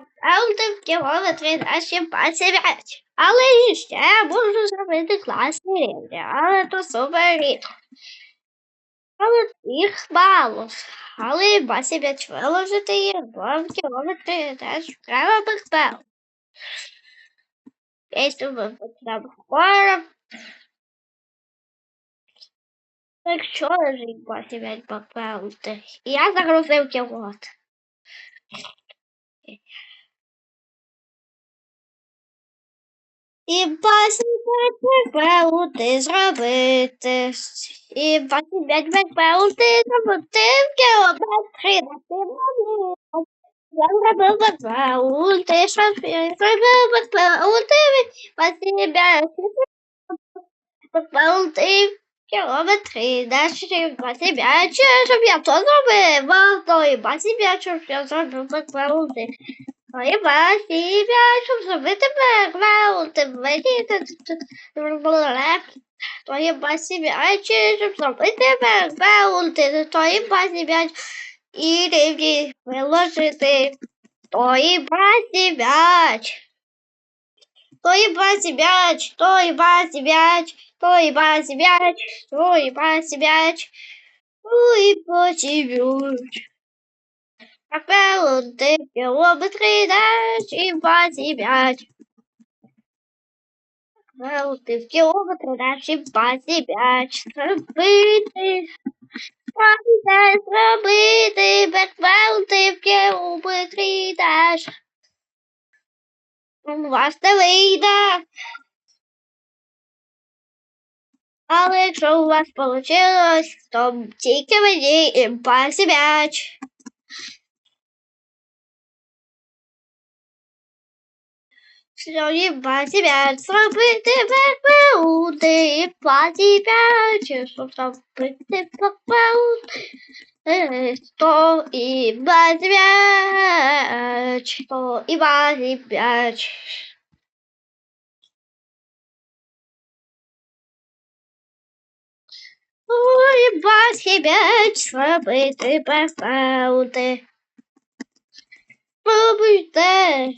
бекграунди в кілометрі наші пасівять. Але ще можу зробити класні рівні, але то супер рідко. Але їх мало. Але пасівять виложити їх в кілометрі теж треба бекграунд. Якщо ви потрібно хвороб, Якщо лежить 25 бекграунди. Я загрузив кілот. І 25 бекграунди зробити. І 25 бекграунди зробити в кілометрі на півному. Я зробив бекграунди, що я зробив бекграунди, 25 бекграунди кілометри, далі 25, щоб я то зробив, то і 25, щоб я зробив бекграунди. То і 25, щоб зробити бекграунди. Мені то і 25, щоб зробити бекграунди. То і 25, і рівні виложити. То і 25. То і 25, то і 25. Той базібяч, той базібяч, той базібяч. Напевно, ти кілометри даш і базібяч. Напевно, ти в кілометри даш і базібяч. Зробити, зробити, зробити, беквелти в кілометри даш. У вас не вийде. Але якщо у вас вийшло, то тільки мені і пасі м'яч. Сьогодні пасі м'яч зробити бекбеуди і пасі м'яч, щоб зробити бекбеуди. То і пасі м'яч, то і пасі м'яч. Ой, басіб'ять зробити бекграунди. Спробуйте.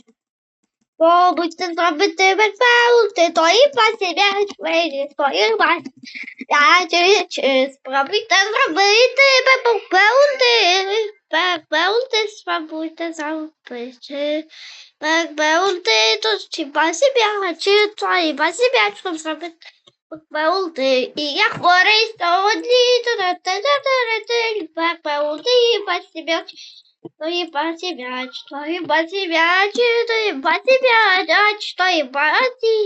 Спробуйте зробити бекграунди, то і басіб'ять вийде, то і басіб'ять. Спробуйте зробити бекграунди. Бекграунди спробуйте зробити. Бекграунди, то чи басіб'ять, то і басіб'ять, щоб зробити. Бекбеулти, і я хворий сьогодні, бекбеулти, бацібяч, твої бацібяч, твої бацібяч, твої бацібяч, твої баці.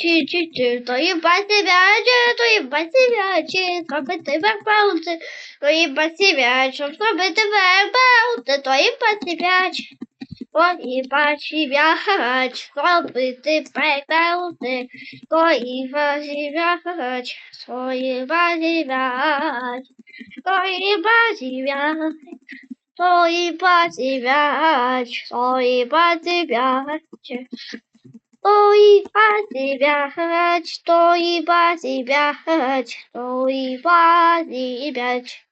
Чи, чи, чи, твої бацібяч, твої бацібяч, зробити бекбеулти, твої бацібяч, щоб зробити бекбеулти, твої бацібяч. Твої бацібяч, зробити бекбеулти, Твої базів'яч, твої базів'яч, твої базів'яч, твої базів'яч, твої базів'яч, твої базів'яч, твої базів'яч, твої базів'яч.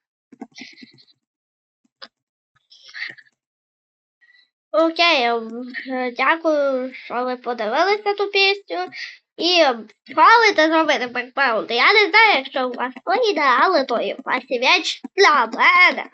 Окей, е, дякую, що ви подивилися ту пісню. І хвалите зробити бекбаунди. Я не знаю, якщо у вас вийде, але то є пасівеч для мене.